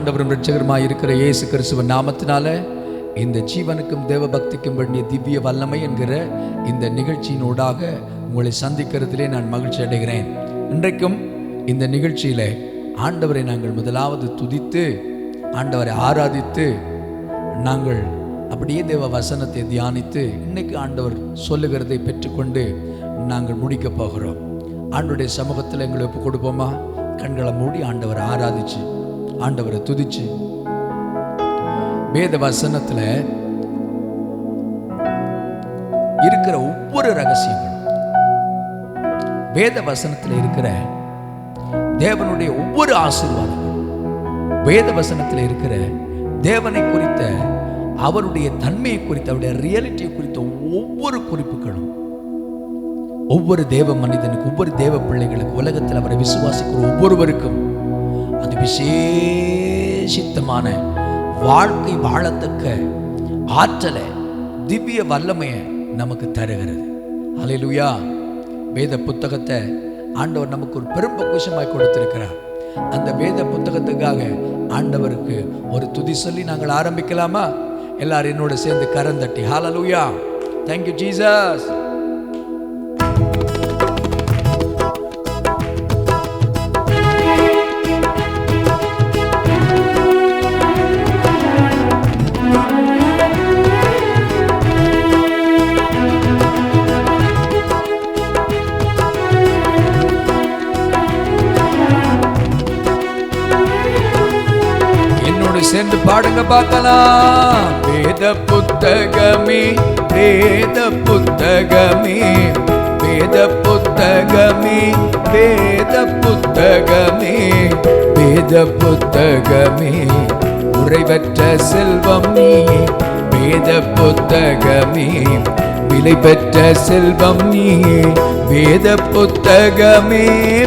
ஆண்டவரும் ரட்சகருமாய் இருக்கிற இயேசு கிறிஸ்துவ நாமத்தினால இந்த ஜீவனுக்கும் தேவ பக்திக்கும் வேண்டிய திவ்ய வல்லமை என்கிற இந்த நிகழ்ச்சியினூடாக உங்களை சந்திக்கிறதுலே நான் மகிழ்ச்சி அடைகிறேன். இன்றைக்கும் இந்த நிகழ்ச்சியில ஆண்டவரை நாங்கள் முதலாவது துதித்து ஆண்டவரை ஆராதித்து நாங்கள் அப்படியே தேவ வசனத்தை தியானித்து இன்னைக்கு ஆண்டவர் சொல்லுகிறதை பெற்றுக்கொண்டு நாங்கள் முடிக்கப் போகிறோம். ஆண்டுடைய சமூகத்தில் எங்களை ஒப்பு கொடுப்போமா? கண்களை மூடி ஆண்டவரை ஆராதிச்சு ஆண்டவரை துதிச்சு. வேத வசனத்தில் இருக்கிற ஒவ்வொரு ரகசியங்களும் வேத வசனத்தில் இருக்கிற தேவனுடைய ஒவ்வொரு ஆசீர்வாதம் வேத வசனத்தில் இருக்கிற தேவனை குறித்த அவருடைய தன்மையை குறித்த அவருடைய ரியாலிட்டியை குறித்த ஒவ்வொரு குறிப்புகளும் ஒவ்வொரு தேவ மனிதனுக்கு ஒவ்வொரு தேவ பிள்ளைகளுக்கு உலகத்தில் அவரை விசுவாசிக்கிற ஒவ்வொருவருக்கும் விசேஷித்தமான வாழ்க்கை வாழத்தக்க ஆற்றலை திவ்ய வல்லமையை நமக்கு தருகிறது. அலையிலுயா வேத புத்தகத்தை ஆண்டவர் நமக்கு ஒரு பெரும் பொக்கிஷமாய் கொடுத்திருக்கிறார். அந்த வேத புத்தகத்துக்காக ஆண்டவருக்கு ஒரு துதி சொல்லி நாங்கள் ஆரம்பிக்கலாமா? எல்லாரும் என்னோட சேர்ந்து கரந்தட்டி ஹalleluya thank you ஜீசஸ் பார்க்கலாம் வேத புத்தகமே வேத புத்தகமே வேத புத்தகமே வேத புத்தகமே வேத புத்தகமே. உறைவற்ற செல்வம் நீ வேத புத்தகமே. விலை பெற்ற செல்வம் நீ வேத புத்தகமே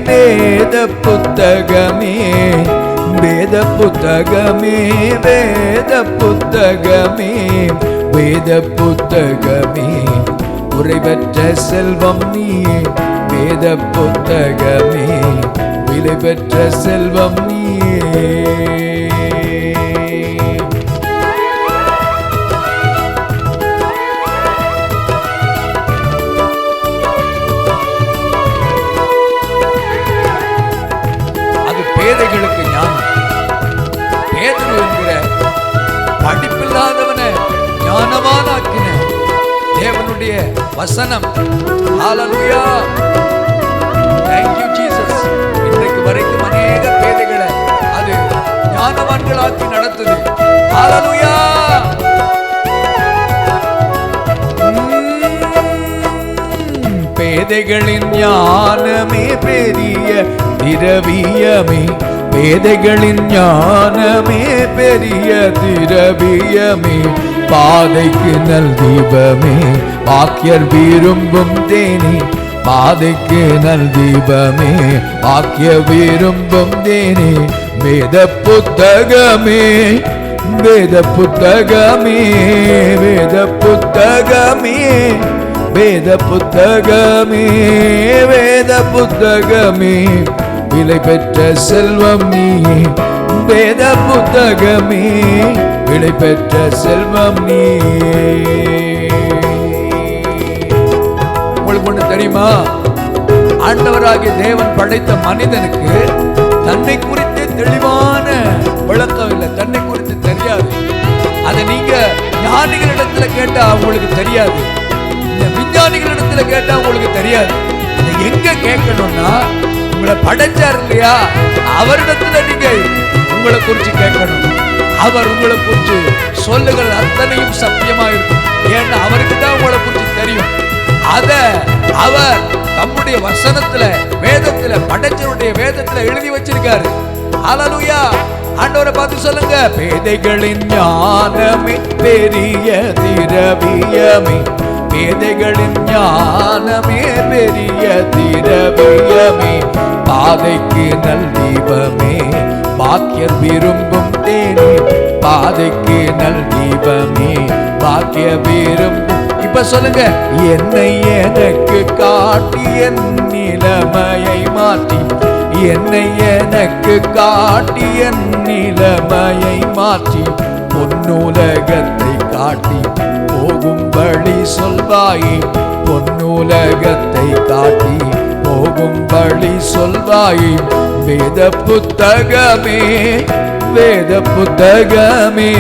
வேத புத்தகமே. வேத புத்தகமே வேத புத்தகமே வேத புத்தகமே உறைவற்ற செல்வம் நீ வேத புத்தகமே விலை பெற்ற செல்வம் நீயே வசனம். ஹalleluya thank you jesus. இன்றைக்கு வரைக்கும் அநேக பேதைகளை அது ஞானவான்களாக்கி நடத்துது. ஹalleluya பேதைகளின் ஞானமே பெரிய திரவியமே. பேதைகளின் ஞானமே பெரிய திரவியமே. பாதைக்கு நல் தீபமே. பாக்கியர் விரும்பும் தேனி பாதைக்கு நல் தீபமே. பாக்கிய விரும்பும் தேனி வேத புத்தகமே. வேத புத்தகமே வேத புத்தகமே. வேத புத்தகமே வேத புத்தகமே. விலை பெற்ற செல்வம் நீ வேத புத்தகமே. விலை பெற்ற செல்வம் நீ. உங்களுக்கு ஒண்ணு தெரியுமா? ஆண்டவராகிய தேவன் படைத்த மனிதனுக்கு தன்னை குறித்து தெளிவான விளக்கம் இல்லை. தன்னை குறித்து தெரியாது. அதை நீங்க ஞானிகளிடத்துல கேட்டா உங்களுக்கு தெரியாது. இந்த விஞ்ஞானிகளிடத்துல கேட்டா உங்களுக்கு தெரியாது. அதை எங்க கேட்கணும்னா உங்களை படைச்சார் இல்லையா? அவரிடத்துல நீங்க உங்களை குறித்து கேட்கணும். அவர் உங்களை குறித்து சொல்லுகிறது அத்தனையும் சத்தியமா இருக்கும் ஏன்னா அவருக்கு தான் உங்களை குறித்து தெரியும். அத அவர் தம்முடைய வசனத்துல வேதத்துல படைச்சருடைய வேதத்துல எழுதி வச்சிருக்காரு. அலலுயா ஆண்டவரை பார்த்து சொல்லுங்க. பேதைகளின் ஞானமே பெரிய திரவியமே. பேதைகளின் ஞானமே பெரிய திரவியமே. பாதைக்கு நல் தீபமே பாக்கியர் விரும்பும் தேனி பாதைக்கு நல் தீபமே. பாக்கிய விரும்பும் இப்ப சொல்லுங்க என்னை எனக்கு காட்டி என் நிலைமையை மாற்றி. என்னை எனக்கு காட்டி என் நிலைமையை மாற்றி. பொன்னுலகத்தை காட்டி போகும்படி சொல்வாயே. பொன்னுலகத்தை காட்டி போகும்படி சொல்வாயே. வேத புத்தகமே வேத புத்தகமே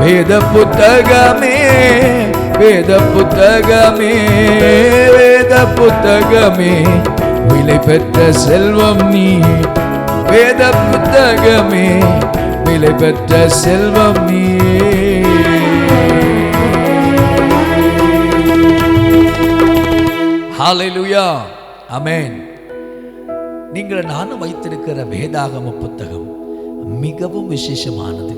வேத புத்தகமே வேத புத்தகமே வேத புத்தகமே. விலை பெற்ற செல்வம் நீ வேத புத்தகமே. விலை பெற்ற செல்வம் நீ. Hallelujah. அமேன் நீங்கள் நானும் வைத்திருக்கிற வேதாகம புத்தகம் மிகவும் விசேஷமானது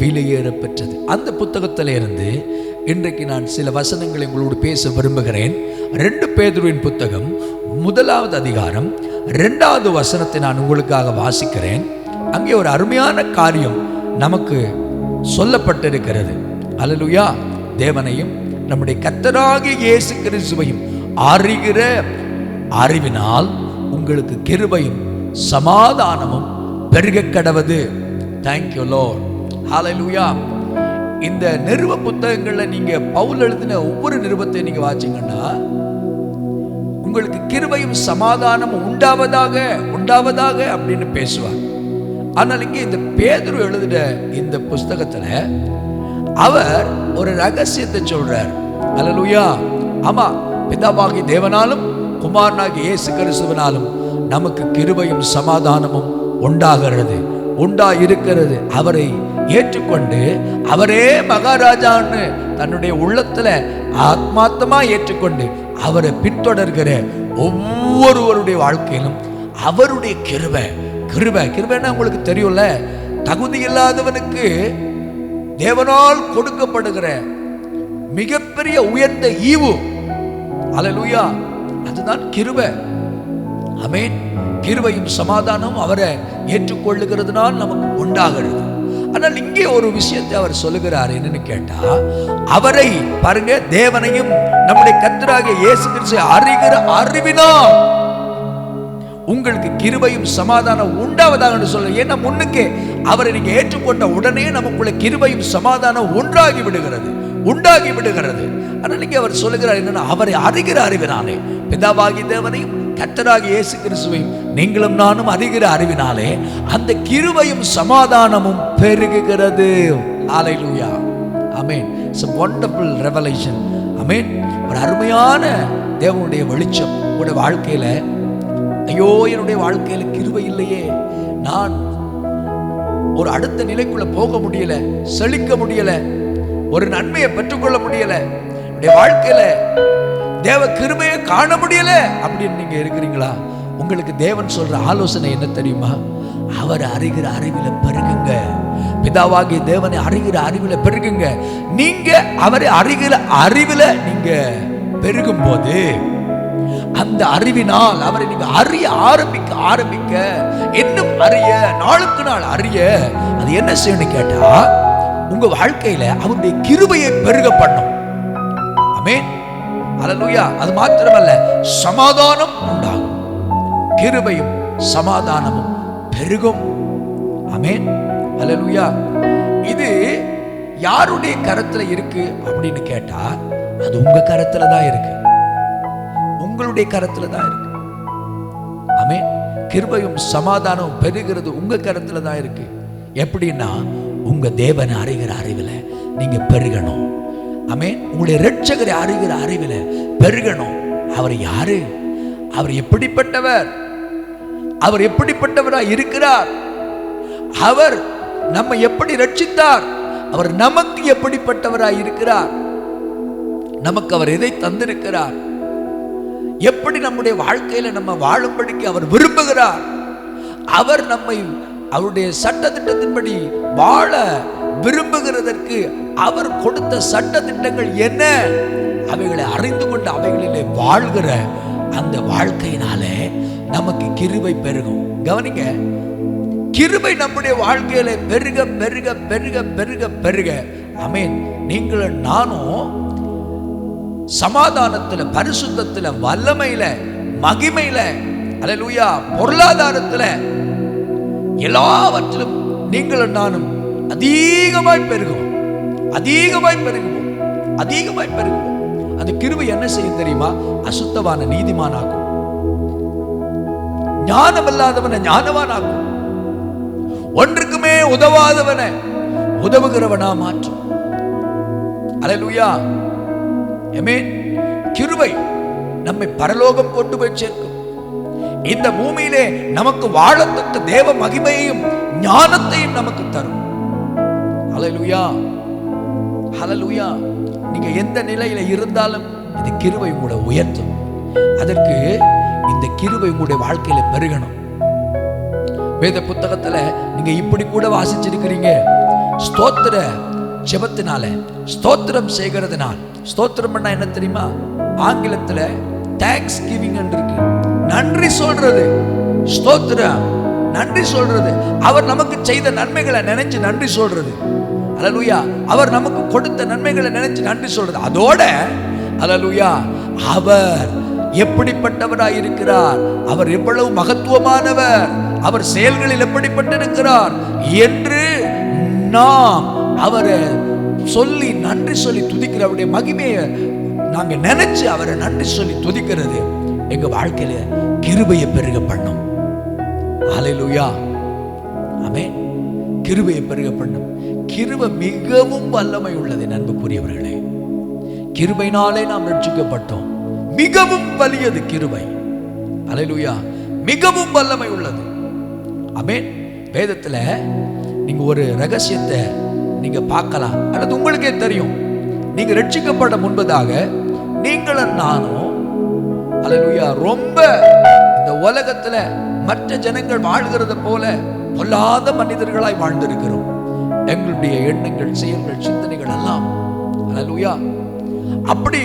விலையேற பெற்றது. அந்த புத்தகத்தில் இருந்து இன்றைக்கு நான் சில வசனங்களை உங்களோடு பேச விரும்புகிறேன். ரெண்டு பேதுருவின் புத்தகம் முதலாவது அதிகாரம் ரெண்டாவது வசனத்தை நான் உங்களுக்காக வாசிக்கிறேன். அங்கே ஒரு அருமையான காரியம் நமக்கு சொல்லப்பட்டிருக்கிறது. அலலுயா தேவனையும் நம்முடைய கத்தராகிய இயேசு கிறிஸ்துவையும் அறிகிற அறிவினால் உங்களுக்கு கிருபையும் சமாதானமும் பெருக கடவது. தேங்க்யூ லோர் ஹalleluya இந்த நிறுவ புத்தகங்களில் நீங்க பவுல் எழுதின ஒவ்வொரு நிறுவத்தை நீங்க வாச்சிங்கன்னா உங்களுக்கு கிருபையும் சமாதானமும் உண்டாவதாக உண்டாவதாக அப்படின்னு பேசுவார். ஆனால் இங்கே இந்த பேதுரு எழுதின இந்த புஸ்தகத்துல அவர் ஒரு ரகசியத்தை சொல்றார். அல்லேலூயா ஆமா பிதாவாகி தேவனாலும் குமாரனாகி இயேசு கிறிஸ்துவனாலும் நமக்கு கிருபையும் சமாதானமும் உண்டாகிறது. உண்டா இருக்கிறது அவரை ஏற்றுக்கொண்டு அவரே மகாராஜான்னு தன்னுடைய உள்ளத்துல ஆத்மார்த்தமா ஏற்றுக்கொண்டு அவரை பின்தொடர்கிற ஒவ்வொருவருடைய வாழ்க்கையிலும் அவருடைய கிருபை கிருபை கிருபைன்னா உங்களுக்கு தெரியும்ல? தகுதி இல்லாதவனுக்கு தேவனால் கொடுக்கப்படுகிற மிகப்பெரிய உயர்ந்த ஈவு. அலலுயா அதுதான் கிருபை. அமேன் கிருபையும் சமாதானம் அவரை ஏற்றுக்கொள்ளுகிறதுனால் நமக்கு உண்டாகிறது. ஆனால் இங்கே ஒரு விஷயத்தை அவர் சொல்லுகிறார். என்னன்னு கேட்டா அவரை பாருங்க தேவனையும் நம்முடைய கத்தராக இயேசு கிறிஸ்து அறிகிற அறிவினால் உங்களுக்கு கிருபையும் சமாதானம் உண்டாவதாக சொல்ல ஏன்னா முன்னுக்கே அவரை நீங்க ஏற்றுக்கொண்ட உடனே நமக்குள்ள கிருபையும் சமாதானம் ஒன்றாகி விடுகிறது. உண்டாகி விடுகிறது. ஆனால் இங்கே அவர் சொல்லுகிறார் என்னன்னா அவரை அறிகிற அறிவினாலே பிதாவாகி தேவனையும் கத்தராகி இயேசு கிறிஸ்துவையும் நீங்களும் நானும் அறிகிற அறிவினாலே அந்த கிருவையும் சமாதானமும் பெருகுகிறது. ஹalleluya amen it's wonderful revelation amen ஒரு அருமையான தேவனுடைய வெளிச்சம் உங்களுடைய வாழ்க்கையில. ஐயோ என்னுடைய வாழ்க்கையில் கிருவை இல்லையே. நான் ஒரு அடுத்த நிலைக்குள்ள போக முடியல செழிக்க முடியல ஒரு நன்மையை பெற்றுக்கொள்ள முடியல. என்னுடைய வாழ்க்கையில தேவ கிருபையை காண முடியல அப்படின்னு நீங்க இருக்கிறீங்களா? உங்களுக்கு தேவன் சொல்ற ஆலோசனை என்ன தெரியுமா? அவர் அறிகிற அறிவில பெருகுங்க. பிதாவாகிய தேவனை அறிகிற அறிவில பெருகுங்க. நீங்க அவரை அறிகிற அறிவில நீங்க பெருகும் போது அந்த அறிவினால் அவரை நீங்க அறிய ஆரம்பிக்க ஆரம்பிக்க இன்னும் அறிய நாளுக்கு நாள் அறிய அது என்ன செய்யணும் கேட்டா உங்க வாழ்க்கையில அவருடைய கிருபையை பெருக பண்ணும் ஆமென். அலலுயா அது மாத்திரமல்ல சமாதானம் உண்டாகும். கிருபையும் சமாதானமும் பெருகும். ஆமென். அலலுயா இது யாருடைய கரத்துல இருக்கு அப்படின்னு கேட்டா அது உங்க கரத்துல தான் இருக்கு. உங்களுடைய கரத்துல தான் இருக்கு. ஆமென். கிருபையும் சமாதானம் பெருகிறது உங்க கரத்துல தான் இருக்கு. எப்படின்னா உங்க தேவனை அறிகிற அறிவில் நீங்க பெருகணும். ஆமென். உங்களுடைய ரட்சகரை அறிகிற அறிவில் பெருகணும். அவர் யாரு? அவர் எப்படிப்பட்டவர்? அவர் எப்படிப்பட்டவராக இருக்கிறார்? அவர் நம்ம எப்படி ரட்சித்தார் அவர் நமக்கு எப்படிப்பட்டவராக இருக்கிறார்? நமக்கு அவர் எதை தந்திருக்கிறார்? எப்படி நம்முடைய வாழ்க்கையில நம்ம வாழும்படிக்கு அவர் விரும்புகிறார்? அவர் நம்மை அவருடைய சட்ட திட்டத்தின்படி வாழ விரும்புகிறதற்கு அவர் கொடுத்த சட்ட திட்டங்கள் என்ன? அவைகளை அறிந்து கொண்டு அவைகளிலே வாழ்கிற அந்த வாழ்க்கையினாலே நமக்கு கிருபை பெருகும். கவனிங்க கிருபை நம்முடைய வாழ்க்கையில பெருக பெருக பெருக பெருக பெருக. அமேன் நீங்களும் நானும் சமாதானத்துல பரிசுத்தத்துல வல்லமையில மகிமையில அல்லேலூயா பொருளாதாரத்துல எல்லாவற்றிலும் நீங்களும் நானும் அதிகமாய் பெருகும். அதிகமாய் பெருகுவோம். அதிகமாய் பெருகுவோம். அந்த கிருவை என்ன செய்யும் தெரியுமா? அசுத்தவான நீதிமானாக்கும். ஞானமில்லாதவனை ஞானவானாக்கும். ஒன்றுக்குமே உதவாதவனை உதவுகிறவனா மாற்றும் அலலுயா ஆமென். கிருவை நம்மை பரலோகம் கொண்டு போய் சேர்க்கும். இந்த பூமியிலே நமக்கு வாழத்தக்க தேவ மகிமையையும் ஞானத்தையும் நமக்கு தரும். அலலுயா ஹலலுயா நீங்க எந்த நிலையில இருந்தாலும் இந்த கிருபை உங்களை உயர்த்தும். அதற்கு இந்த கிருபை உங்களுடைய வாழ்க்கையில பெருகணும். வேத புத்தகத்துல நீங்க இப்படி கூட வாசிச்சிருக்கிறீங்க. ஸ்தோத்திர ஜெபத்தினால ஸ்தோத்திரம் செய்கிறதுனால் ஸ்தோத்திரம் என்ன தெரியுமா? ஆங்கிலத்துல தேங்க்ஸ் கிவிங் இருக்கு. நன்றி சொல்றது. ஸ்தோத்திரம். நன்றி சொல்றது. அவர் நமக்கு செய்த நன்மைகளை நினைச்சு நன்றி சொல்றது. அலலுயா அவர் நமக்கு கொடுத்த நன்மைகளை நினைச்சு நன்றி சொல்றது. அதோட அலலுயா அவர் எப்படிப்பட்டவராய் இருக்கிறார்? அவர் எவ்வளவு மகத்துவமானவர்? அவர் செயல்களில் எப்படிப்பட்டிருக்கிறார் என்று நாம் அவரை சொல்லி நன்றி சொல்லி துதிக்கிற அவருடைய மகிமையை நாங்க நினைச்சு அவரை நன்றி சொல்லி துதிக்கிறது எங்க வாழ்க்கையில கிருபையை பெருக பண்ணும். அலையிலுயா அமே கிருபையை பெருக பண்ணும். கிருபை மிகவும் வல்லமை உள்ளது நண்புக்குரியவர்களே கிருபைனாலே நாம் ரட்சிக்கப்பட்டோம். மிகவும் வலியது கிருபை. ஹalleluya மிகவும் வல்லமை உள்ளது அமேன் வேதத்தில் நீங்கள் ஒரு ரகசியத்தை நீங்கள் பார்க்கலாம். அல்லது உங்களுக்கே தெரியும். நீங்கள் ரட்சிக்கப்பட முன்பதாக நீங்களும் நானும் அல்லேலூயா ரொம்ப இந்த உலகத்துல மற்ற ஜனங்கள் வாழ்கிறத போல பொல்லாத மனிதர்களாய் வாழ்ந்திருக்கிறோம். எங்களுடைய எண்ணங்கள் செயல்கள் சிந்தனைகள் எல்லாம். அப்படி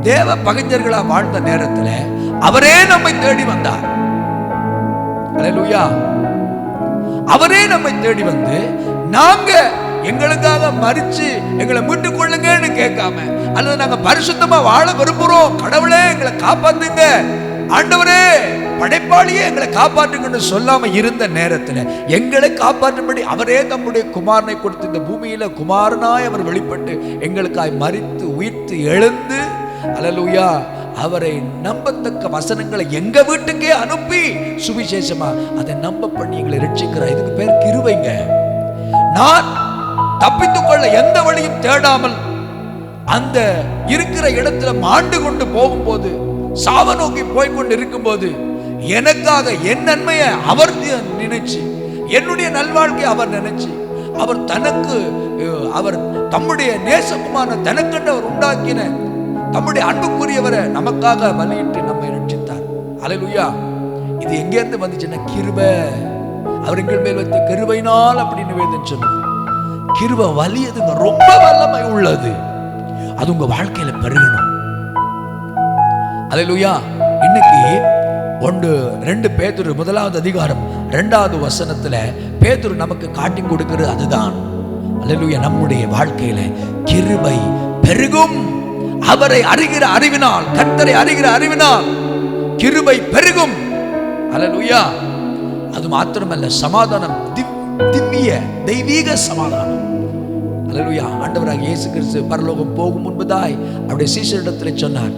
தேவ பகைஞர்களா வாழ்ந்த நேரத்துல அவரே நம்மை தேடி வந்தார். அல்லேலூயா அவரே நம்மை தேடி வந்து நாங்க எங்களுக்காக மறிச்சு எங்களை மீட்டுக் கொள்ளுங்கன்னு கேட்காம அல்லது நாங்க பரிசுத்தமா வாழ விரும்புறோம் கடவுளே எங்களை காப்பாத்துங்க. ஆண்டவரே படைப்பாளியே எங்களை காப்பாற்றுங்கன்னு சொல்லாம இருந்த நேரத்துல எங்களை காப்பாற்றும்படி அவரே தம்முடைய குமாரனை கொடுத்து இந்த பூமியில குமாரனாய் அவர் வெளிப்பட்டு எங்களுக்காய் மறித்து உயிர்த்து எழுந்து அலலுயா அவரை நம்பத்தக்க வசனங்களை எங்க வீட்டுக்கே அனுப்பி சுவிசேஷமா? அதை நம்ப பண்ணி எங்களை ரட்சிக்கிறார் இதுக்கு பேர் கிருவைங்க நான் தப்பித்துக் கொள்ள எந்த வழியும் தேடாமல் அந்த இருக்கிற இடத்துல மாண்டு கொண்டு போகும்போது சாவ நோக்கி போய் கொண்டு இருக்கும்போது எனக்காக என் நன்மையை அவர் நினைச்சு என்னுடைய நல்வாழ்க்கை அவர் நினைச்சு அவர் தனக்கு அவர் தம்முடைய நேசகுமான தனக்கென்று அவர் உண்டாக்கின தம்முடைய அன்புக்குரியவரை நமக்காக பலியிட்டு நம்மை ரட்சித்தார். அல்லேலூயா இது எங்கேருந்து வந்துச்சுன்னா கிருப. அவர் எங்கள் மேல் வைத்த கிருபையினால் அப்படின்னு வேதம் சொன்னது கிருப வலியதுங்க ரொம்ப வல்லமை உள்ளது. அது உங்க வாழ்க்கையில பெருகணும். அல்லேலூயா இன்னைக்கு ஒன்று ரெண்டு பேதுரு முதலாவது அதிகாரம் ரெண்டாவது வசனத்தில் பேதுரு நமக்கு காட்டி கொடுக்கிறது அதுதான். அல்லூய நம்முடைய வாழ்க்கையில கிருபை பெருகும். அவரை அறிகிற அறிவினால் கர்த்தரை அறிகிற அறிவினால் கிருபை பெருகும். அலலுயா அது மாத்திரமல்ல சமாதானம் திவ்ய தெய்வீக சமாதானம். அலலுயா ஆண்டவராக இயேசு கிறிஸ்து பரலோகம் போகும் முன்பதாய் அவருடைய சீசரிடத்தில் சொன்னார்.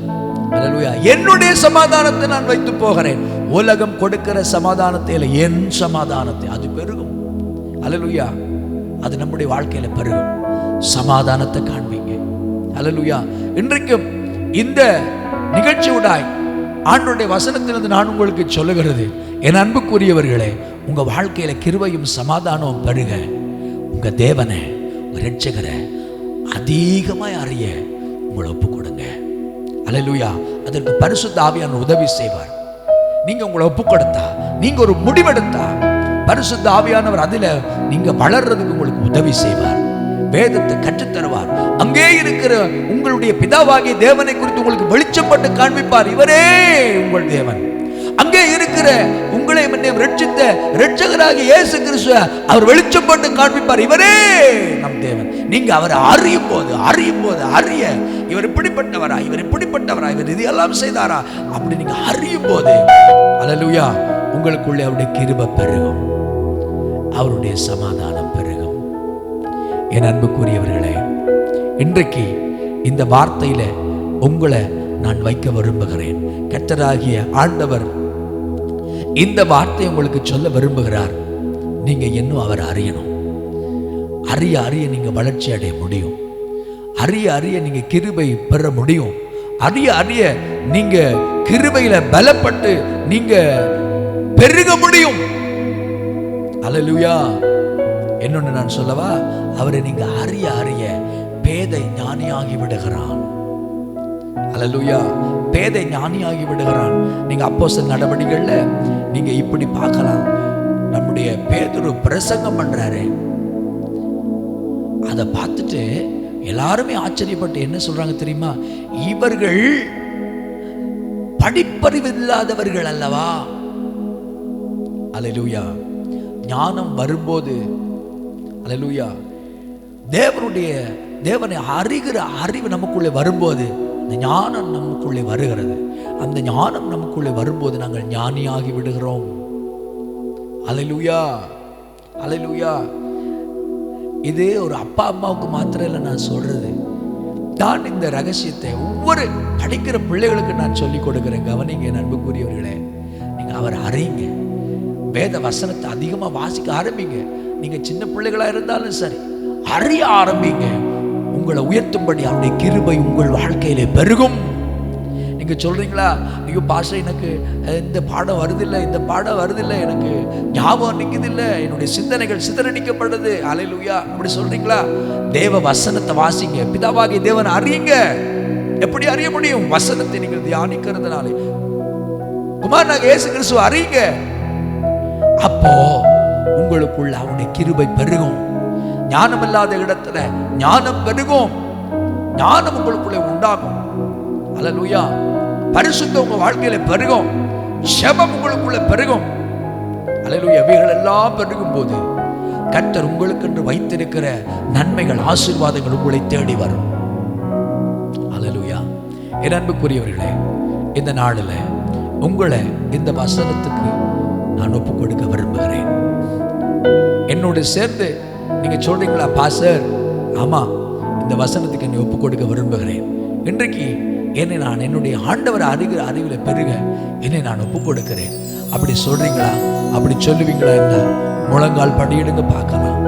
என்னுடைய சமாதானத்தை நான் வைத்து போகிறேன். உலகம் கொடுக்கிற சமாதானத்தை இல்லை என் சமாதானத்தை அது பெருகும். அலலுயா அது நம்முடைய வாழ்க்கையில பெருகும். சமாதானத்தை காண்பீங்க. அலலுயா இன்றைக்கும் இந்த நிகழ்ச்சியுடாய் ஆண்டுடைய வசனத்திலிருந்து நான் உங்களுக்கு சொல்லுகிறது. என் அன்புக்குரியவர்களே உங்க வாழ்க்கையில கிருவையும் சமாதானமும் பெருக. உங்க தேவனை ரட்சகரை அதிகமாய் அறிய உங்களை ஒப்பு கொடுங்க அதற்கு பரிசுத்த ஆவியான உதவி செய்வார். நீங்க உங்களை ஒப்பு கொடுத்தா நீங்க ஒரு முடிவெடுத்தா பரிசுத்த ஆவியானவர் அதுல நீங்க வளர்றதுக்கு உங்களுக்கு உதவி செய்வார். வேதத்தை கற்றுத்தருவார். அங்கே இருக்கிற உங்களுடைய பிதாவாகிய தேவனை குறித்து உங்களுக்கு வெளிச்சப்பட்டு காண்பிப்பார். இவரே உங்கள் தேவன். அங்கே இருக்கிற இருக்கிற உங்களை என்னை ரட்சித்த ரட்சகராக இயேசு கிறிஸ்துவ அவர் வெளிச்சம் போட்டு காண்பிப்பார். இவரே நம் தேவன். நீங்க அவரை அறியும் போது அறியும் போது அறிய. இவர் இப்படிப்பட்டவரா? இவர் இப்படிப்பட்டவரா? இவர் இது எல்லாம் செய்தாரா? அப்படி நீங்க அறியும் போது அலலுயா உங்களுக்குள்ளே அவருடைய கிருப பெருகும். அவருடைய சமாதானம் பெருகும். என் அன்புக்குரியவர்களே இன்றைக்கு இந்த வார்த்தையில உங்களை நான் வைக்க விரும்புகிறேன். கத்தராகிய ஆண்டவர் இந்த வார்த்தை உங்களுக்கு சொல்ல விரும்புகிறார். நீங்க இன்னும் அவர் அறியணும். அறிய அறிய நீங்க வளர்ச்சி அடைய முடியும். அறிய அறிய நீங்க கிருபை பெற முடியும். அறிய அறிய நீங்க கிருபையில பலப்பட்டு நீங்க பெருக முடியும். அலலுயா என்னொன்னு நான் சொல்லவா? அவரை நீங்க அறிய அறிய பேதை ஞானியாகி விடுகிறான். அலலுயா பேதை ஞானியாகி விடுகிறான். நீங்க சில நடவடிக்கைகள்ல நீங்க இப்படி பார்க்கலாம். நம்முடைய பேதுரு பிரசங்கம் பண்றாரு. அதை பார்த்துட்டு எல்லாருமே ஆச்சரியப்பட்டு என்ன சொல்றாங்க தெரியுமா? இவர்கள் படிப்பறிவு இல்லாதவர்கள் அல்லவா? அலலூயா ஞானம் வரும்போது அலலூயா தேவனுடைய தேவனை அறிகிற அறிவு நமக்குள்ளே வரும்போது அந்த ஞானம் நமக்குள்ளே வருகிறது. அந்த ஞானம் நமக்குள்ளே வரும்போது நாங்கள் ஞானியாகி விடுகிறோம். அல்லேலூயா அல்லேலூயா இது ஒரு அப்பா அம்மாவுக்கு மாத்திரம் இல்லை நான் சொல்றது. நான் இந்த ரகசியத்தை ஒவ்வொரு படிக்கிற பிள்ளைகளுக்கு நான் சொல்லி கொடுக்குறேன். கவனிங்க நண்புக்குரியவர்களே நீங்கள் அவர் அறியுங்க. வேத வசனத்தை அதிகமாக வாசிக்க ஆரம்பிங்க. நீங்கள் சின்ன பிள்ளைகளாக இருந்தாலும் சரி அறிய ஆரம்பிங்க. உங்களை உயர்த்தும்படி அவருடைய கிருபை உங்கள் வாழ்க்கையிலே பெருகும். நீங்கள் சொல்கிறீங்களா ஐயோ பாஷை எனக்கு இந்த பாடம் வருதில்லை இந்த பாடம் வருதில்லை எனக்கு ஞாபகம் நிற்குதில்லை என்னுடைய சிந்தனைகள் சிதறடிக்கப்படுது. அலையிலுயா அப்படி சொல்கிறீங்களா தேவ வசனத்தை வாசிங்க. பிதாவாகி தேவன் அறியுங்க. எப்படி அறிய முடியும்? வசனத்தை நீங்கள் தியானிக்கிறதுனாலே. குமாரனாக இயேசு கிறிஸ்துவ அறியுங்க. அப்போ உங்களுக்குள்ள அவனுடைய கிருபை பெருகும். ஞானம் இல்லாத இடத்துல ஞானம் பெருகும். ஞானம் உங்களுக்குள்ளே உண்டாகும். அல்லேலூயா. பரிசுத்த உங்க வாழ்க்கையில பெருகும். செபம் உங்களுக்குள்ள பெருகும். அல்லேலூயா. இவைகள் எல்லாம் பெருகும் போது கர்த்தர் உங்களுக்கென்று வைத்திருக்கிற நன்மைகள் ஆசீர்வாதங்கள் உங்களை தேடி வரும். அலலுயா என் அன்புக்குரியவர்களே இந்த நாளில் உங்களை இந்த வசனத்துக்கு நான் ஒப்புக் கொடுக்க விரும்புகிறேன். என்னோடு சேர்ந்து நீங்க சொல்றீங்களா பாசர் ஆமா இந்த வசனத்துக்கு என்னை ஒப்பு கொடுக்க விரும்புகிறேன். இன்றைக்கு என்னை நான் என்னுடைய ஆண்டவர் அறிகிற அறிவில் பெருக என்னை நான் ஒப்புக் கொடுக்கிறேன். அப்படி சொல்றீங்களா? அப்படி சொல்லுவீங்களா என்ன? முழங்கால் படியிடுங்க பார்க்கலாம்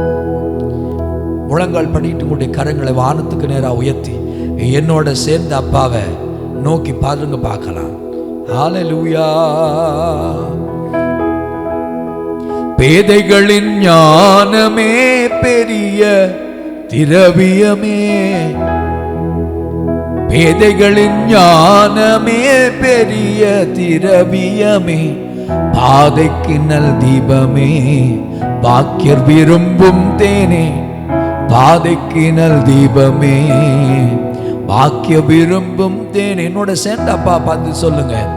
முழங்கால் படிட்டு உங்களுடைய கரங்களை வானத்துக்கு நேராக உயர்த்தி என்னோட சேர்ந்த அப்பாவை நோக்கி பாருங்க பார்க்கலாம். ஹalleluya பேதைகளின் ஞானமே பெரிய திரவியமே. பேதைகளின் ஞானமே பெரிய திரவியமே. பாதைக்கு நல் தீபமே பாக்கியர் விரும்பும் தேனே. பாதைக்கு நல் தீபமே பாக்கிய விரும்பும் தேன். என்னோட சேர்ந்தப்பா பார்த்து சொல்லுங்க.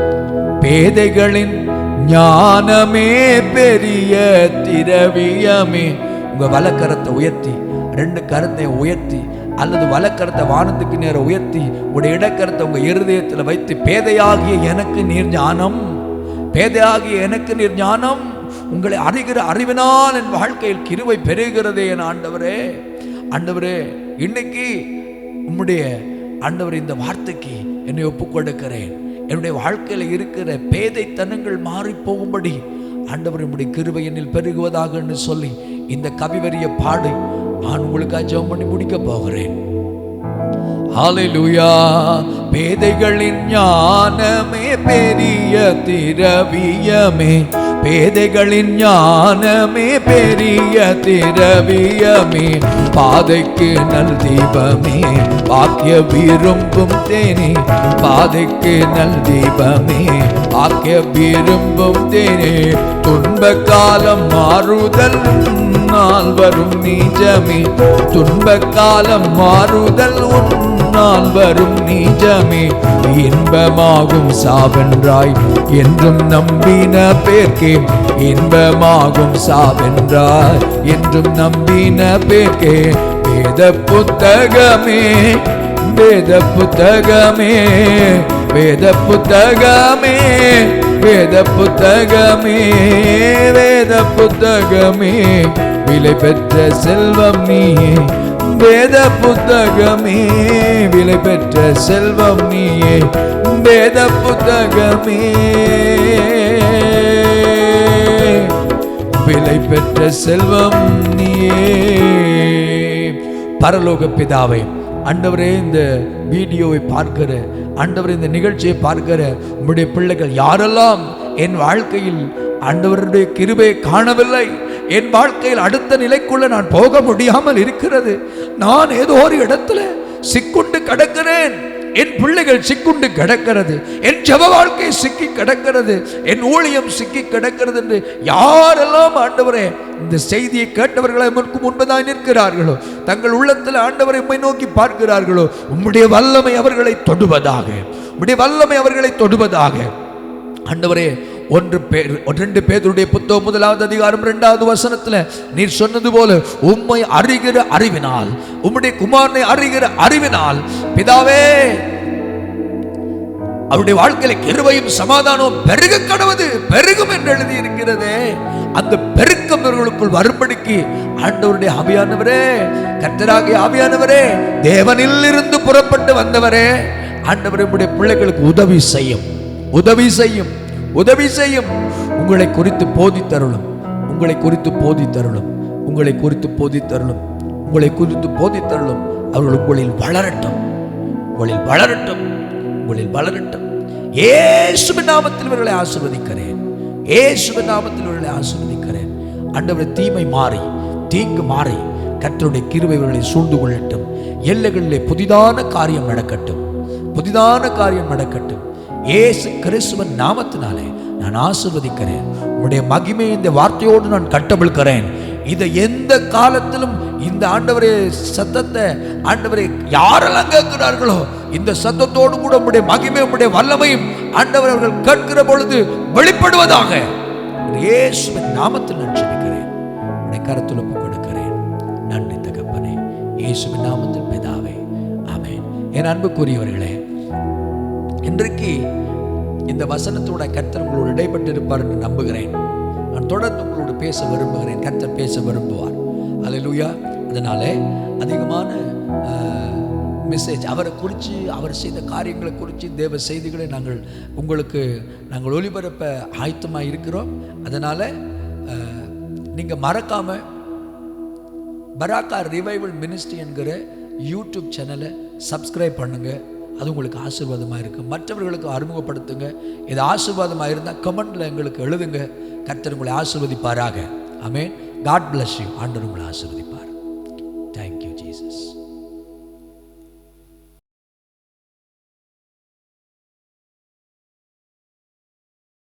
பேதைகளின் ஞானமே பெரிய திரவியமே. உங்க வலக்கரத்தை உயர்த்தி ரெண்டு கரத்தை உயர்த்தி அல்லது வலக்கரத்தை வானத்துக்கு நேர உயர்த்தி உடைய இடக்கரத்தை உங்க இருதயத்தில் வைத்து பேதையாகிய எனக்கு நீர் ஞானம் பேதையாகிய எனக்கு நீர் ஞானம் உங்களை அறிகிற அறிவினால் என் வாழ்க்கையில் கிருவை பெருகிறதே என் ஆண்டவரே. ஆண்டவரே இன்னைக்கு உம்முடைய ஆண்டவர் இந்த வார்த்தைக்கு என்னை ஒப்புக்கொடுக்கிறேன். என்னுடைய வாழ்க்கையில் இருக்கிற பேதைத்தனங்கள் மாறி போகும்படி ஆண்டவர் உம்முடைய கிருபை என்னில் பெருகுவதாக என்று சொல்லி இந்த கவிவரிய பாடு நான் உங்களுக்காக ஜெபம் பண்ணி முடிக்க போகிறேன். ஹalleluya பேதைகளின் ஞானமே பெரிய திரவியமே. பேதைகளின் ஞானமே பெரிய திரவியமே. பாதைக்கு நல் தீபமே பாக்கிய விரும்பும் தேனே. பாதைக்கு நல் தீபமே பார்க்க விரும்பும் தேனே. துன்ப காலம் மாறுதல் வரும் நீஜமே. துன்ப காலம் மாறுதல் உன்னால் வரும் நீஜமே. இன்பமாகும் சாவென்றாய் என்றும் நம்பின பேர்க்கே. இன்பமாகும் சாவென்றாய் என்றும் நம்பின பேர்க்கே. வேத புத்தகமே வேத புத்தகமே. வேத புத்தகமே வேத புத்தகமே வேத புத்தகமே விலை பெற்ற செல்வம் நீயே வேத புத்தகமே விலை பெற்ற செல்வம் நீயே வேத புத்தகமே விலை பெற்ற செல்வம் நீயே. பரலோக பிதாவே ஆண்டவரே இந்த வீடியோவை பார்க்கிற அண்டவர் இந்த நிகழ்ச்சியை பார்க்கிற உங்களுடைய பிள்ளைகள் யாரெல்லாம் என் வாழ்க்கையில் ஆண்டவருடைய கிருபையை காணவில்லை என் வாழ்க்கையில் அடுத்த நிலைக்குள்ள நான் போக முடியாமல் இருக்கிறது நான் ஏதோ ஒரு இடத்துல சிக்குண்டு கிடக்கிறேன். என் பிள்ளைகள் சிக்குண்டு கிடக்கிறது என் ஜப வாழ்க்கை சிக்கி கிடக்கிறது என் ஊழியம் சிக்கி கிடக்கிறது என்று யாரெல்லாம் ஆண்டவரே இந்த செய்தியை கேட்டவர்களை முன்கு முன்புதான் நிற்கிறார்களோ தங்கள் உள்ளத்தில் ஆண்டவரை போய் நோக்கி பார்க்கிறார்களோ உம்முடைய வல்லமை அவர்களை தொடுவதாக உம்முடைய வல்லமை அவர்களை தொடுவதாக. ஆண்டவரே ஒன்று பேர் ரெண்டு பேருடைய புத்தகம் முதலாவது அதிகாரம் இரண்டாவது வசனத்துல நீர் சொன்னது போல உம்மை அறிகிற அறிவினால் உம்முடைய குமாரனை அறிகிற அறிவினால் பிதாவே அவருடைய வாழ்க்கையில கிருவையும் சமாதானமும் பெருக கடவுது பெருகும் என்று எழுதி இருக்கிறதே அந்த பெருக்கம் இவர்களுக்குள் வரும்படிக்கு ஆண்டவருடைய ஆவியானவரே கர்த்தராகிய ஆவியானவரே தேவனில் இருந்து புறப்பட்டு வந்தவரே ஆண்டவர் நம்முடைய பிள்ளைகளுக்கு உதவி செய்யும் உதவி செய்யும். உதவி செய்யும். உங்களை குறித்து போதித்தருளும். உங்களை குறித்து போதித்தருளும். உங்களை குறித்து போதித்தருளும். உங்களை குறித்து போதித்தருளும். அவர்கள் உங்களில் வளரட்டும். உங்களில் வளரட்டும். உங்களில் வளரட்டும். இயேசுவின் நாமத்தில் இவர்களை ஆசிர்வதிக்கிறேன். இயேசுவின் நாமத்தில் இவர்களை ஆசிர்வதிக்கிறேன். ஆண்டவரை தீமை மாறி தீங்கு மாறி கர்த்தருடைய கிருவை இவர்களை சூழ்ந்து கொள்ளட்டும். எல்லைகளிலே புதிதான காரியம் நடக்கட்டும். புதிதான காரியம் நடக்கட்டும். இயேசு கிறிஸ்துவன் நாமத்தினாலே நான் ஆசிர்வதிக்கிறேன். உடைய மகிமை இந்த வார்த்தையோடு நான் கட்டமிழ்கிறேன் இதை எந்த காலத்திலும் இந்த ஆண்டவரே சத்தத்தை ஆண்டவரை யாரெல்லாம் கேட்கிறார்களோ இந்த சத்தத்தோடு கூட உடைய மகிமை உடைய வல்லமையும் ஆண்டவர் அவர்கள் கேட்கிற பொழுது வெளிப்படுவதாக இயேசுவின் நாமத்தில் நான் ஜெபிக்கிறேன். உடைய கருத்தில் ஒப்புக் கொடுக்கிறேன். நன்றி தகப்பனே. இயேசுவின் நாமத்தில் பிதாவே. ஆமேன். என் அன்புக்குரியவர்களே இன்றைக்கு இந்த வசனத்தோட கர்த்தர் உங்களோடு இடைப்பட்டு இருப்பார் என்று நம்புகிறேன். நான் தொடர்ந்து உங்களோடு பேச விரும்புகிறேன். கர்த்தர் பேச விரும்புவார். லூயா அதனாலே அதிகமான மெசேஜ் அவரை குறித்து அவர் செய்த காரியங்களை குறித்து தேவ செய்திகளை நாங்கள் உங்களுக்கு நாங்கள் ஒளிபரப்ப ஆயத்தமாக இருக்கிறோம். அதனால் நீங்கள் மறக்காமல் பராக்கா ரிவைவல் மினிஸ்ட்ரி என்கிற யூடியூப் சேனலை சப்ஸ்கிரைப் பண்ணுங்கள் அது உங்களுக்கு ஆசீர்வாதமாக இருக்கும் மற்றவர்களுக்கு அறிமுகப்படுத்துங்க. இது ஆசீர்வாதமாக இருந்தால் கமெண்டில் எங்களுக்கு எழுதுங்க. கர்த்தர் உங்களை ஆசீர்வதிப்பாராக. ஆமென். காட் பிளஸ் யூ ஆண்டவர் உங்களை ஆசீர்வதிப்பார்.